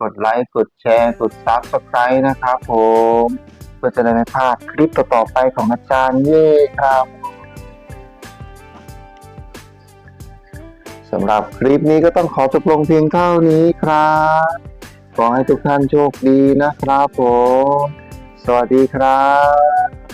กดไลค์กดแชร์กด Subscribe นะครับผมเพื่อจะได้ไม่พลาดคลิปต่อๆไปของอาจารย์เย่ครับสำหรับคลิปนี้ก็ต้องขอจบลงเพียงเท่านี้ครับ ขอให้ทุกท่านโชคดีนะครับผม สวัสดีครับ